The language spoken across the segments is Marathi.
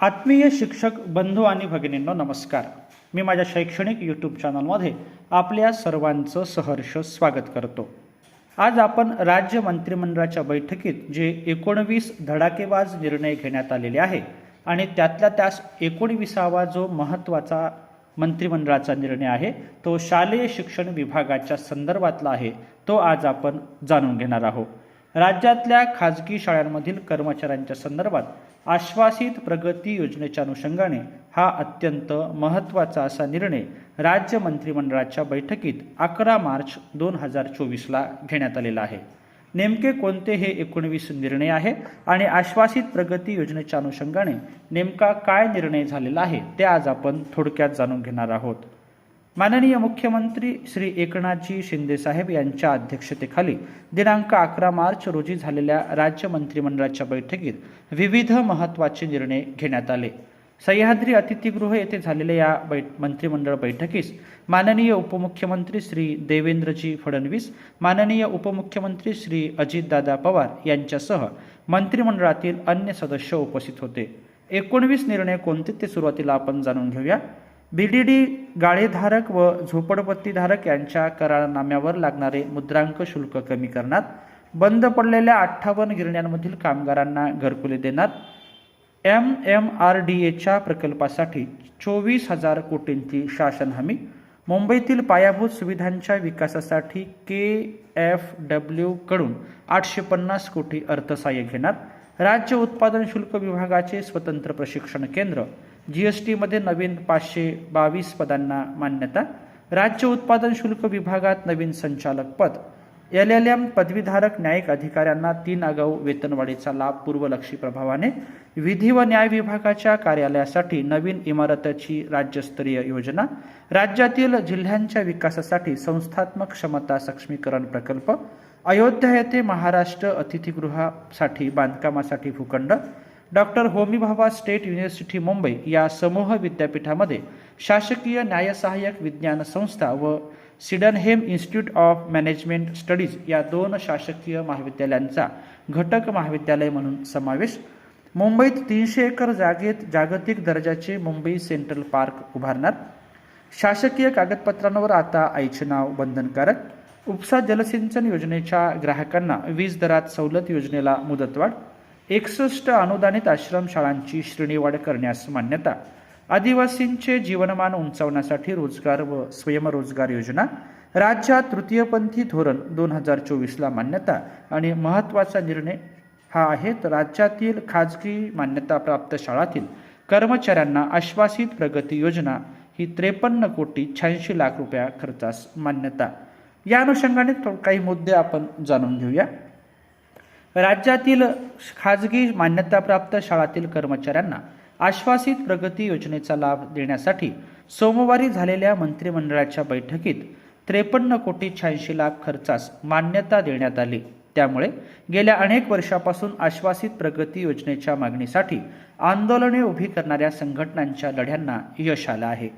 आत्मीय शिक्षक बंधू आणि भगिनींनो नमस्कार. मी माझ्या शैक्षणिक यूट्यूब चॅनलमध्ये आपल्या सर्वांचं सहर्ष स्वागत करतो. आज आपण राज्य मंत्रिमंडळाच्या बैठकीत जे एकोणवीस धडाकेबाज निर्णय घेण्यात आलेले आहे आणि त्यातल्या त्यास एकोणविसावा जो महत्त्वाचा मंत्रिमंडळाचा निर्णय आहे तो शालेय शिक्षण विभागाच्या संदर्भातला आहे तो आज आपण जाणून घेणार आहोत. राज्यातल्या खाजगी शाळांमधील कर्मचाऱ्यांच्या संदर्भात आश्वासित प्रगती योजनेच्या अनुषंगाने हा अत्यंत महत्त्वाचा असा निर्णय राज्य मंत्रिमंडळाच्या बैठकीत अकरा मार्च दोन हजार चोवीसला घेण्यात आलेला आहे. नेमके कोणते हे एकोणवीस निर्णय आहे आणि आश्वासित प्रगती योजनेच्या अनुषंगाने नेमका काय निर्णय झालेला आहे ते आज आपण थोडक्यात जाणून घेणार आहोत. माननीय मुख्यमंत्री श्री एकनाथजी शिंदेसाहेब यांच्या अध्यक्षतेखाली दिनांक अकरा मार्च रोजी झालेल्या राज्य मंत्रिमंडळाच्या बैठकीत विविध महत्त्वाचे निर्णय घेण्यात आले. सह्याद्री अतिथीगृह येथे झालेल्या या बै मंत्रिमंडळ बैठकीस माननीय उपमुख्यमंत्री श्री देवेंद्रजी फडणवीस माननीय उपमुख्यमंत्री श्री अजितदादा पवार यांच्यासह मंत्रिमंडळातील अन्य सदस्य उपस्थित होते. एकोणवीस निर्णय कोणते ते सुरुवातीला आपण जाणून घेऊया. बी डी डी गाळेधारक व झोपडपट्टीधारक यांच्या करारनाम्यावर लागणारे मुद्रांक शुल्क कमी करणार बंद पडलेल्या अठ्ठावन्न गिरण्यांमधील कामगारांना घरकुले देणार एम एम आर डी एच्या प्रकल्पासाठी चोवीस हजार कोटींची शासन हमी मुंबईतील पायाभूत सुविधांच्या विकासासाठी के एफ डब्ल्यूकडून आठशे पन्नास कोटी अर्थसहाय्य घेणार राज्य उत्पादन शुल्क विभागाचे स्वतंत्र प्रशिक्षण केंद्र जी एस टीमध्ये नवीन पाचशे बावीस पदांना मान्यता. राज्य उत्पादन शुल्क विभागात नवीन संचालक पद. एल एल एम पदवीधारक न्यायिक अधिकाऱ्यांना तीन आगाऊ वेतनवाढीचा लाभ पूर्वलक्षी प्रभावाने. विधी व न्याय विभागाच्या कार्यालयासाठी नवीन इमारतीची राज्यस्तरीय योजना. राज्यातील जिल्ह्यांच्या विकासासाठी संस्थात्मक क्षमता सक्षमीकरण प्रकल्प. अयोध्या येथे महाराष्ट्र अतिथीगृहासाठी बांधकामासाठी भूखंड. Doctor Homi Bhabha state university Mumbai या समूह विद्यापीठामध्ये शासकीय न्यायसहाय्यक विज्ञान संस्था व Sydenham institute of management studies या दोन शासकीय महाविद्यालयांचा घटक महाविद्यालय म्हणून समावेश. मुंबईत तीनशे एकर जागेत जागतिक दर्जाचे मुंबई सेंट्रल पार्क उभारणार. शासकीय कागदपत्रांवर आता आईचे नाव बंधनकारक. उपसा जलसिंचन योजनेच्या ग्राहकांना वीज दरात सवलत योजनेला मुदतवाढ. एकसष्ट अनुदानित आश्रमशाळांची श्रेणीवाढ करण्यास मान्यता. आदिवासींचे जीवनमान उंचावण्यासाठी रोजगार व स्वयंरोजगार योजना. राज्यात तृतीयपंथी धोरण दोन हजार चोवीसला मान्यता आणि महत्त्वाचा निर्णय हा आहे तर राज्यातील खाजगी मान्यताप्राप्त शाळातील कर्मचाऱ्यांना आश्वासित प्रगती योजना ही त्रेपन्न कोटी शहाऐंशी लाख रुपया खर्चास मान्यता. या अनुषंगाने काही मुद्दे आपण जाणून घेऊया. राज्यातील खाजगी मान्यताप्राप्त शाळातील कर्मचाऱ्यांना आश्वासित प्रगती योजनेचा लाभ देण्यासाठी सोमवारी झालेल्या मंत्रिमंडळाच्या बैठकीत त्रेपन्न कोटी शहाऐंशी लाख खर्चास मान्यता देण्यात आली. त्यामुळे गेल्या अनेक वर्षापासून आश्वासित प्रगती योजनेच्या मागणीसाठी आंदोलने उभी करणाऱ्या संघटनांच्या लढ्यांना यश आलं आहे.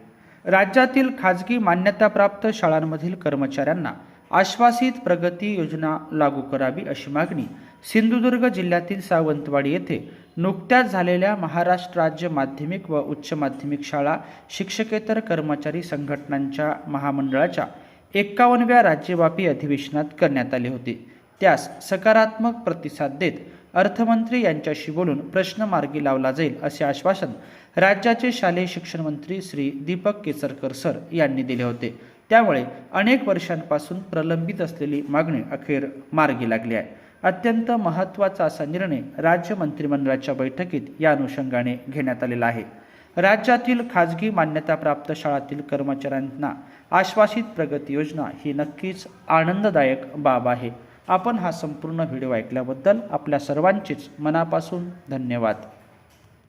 राज्यातील खाजगी मान्यताप्राप्त शाळांमधील कर्मचाऱ्यांना आश्वासित प्रगती योजना लागू करावी अशी मागणी सिंधुदुर्ग जिल्ह्यातील सावंतवाडी येथे नुकत्याच झालेल्या महाराष्ट्र राज्य माध्यमिक व उच्च माध्यमिक शाळा शिक्षकेतर कर्मचारी संघटनांच्या महामंडळाच्या एक्कावनव्या राज्यव्यापी अधिवेशनात करण्यात आले होते. त्यास सकारात्मक प्रतिसाद देत अर्थमंत्री यांच्याशी बोलून प्रश्न मार्गी लावला जाईल असे आश्वासन राज्याचे शालेय शिक्षण मंत्री श्री दीपक केसरकर सर यांनी दिले होते. त्यामुळे अनेक वर्षांपासून प्रलंबित असलेली मागणी अखेर मार्गी लागली आहे. अत्यंत महत्त्वाचा असा निर्णय राज्य मंत्रिमंडळाच्या बैठकीत या अनुषंगाने घेण्यात आलेला आहे. राज्यातील खाजगी मान्यताप्राप्त शाळातील कर्मचाऱ्यांना आश्वासित प्रगती योजना ही नक्कीच आनंददायक बाब आहे. आपण हा संपूर्ण व्हिडिओ ऐकल्याबद्दल आपल्या सर्वांचेच मनापासून धन्यवाद.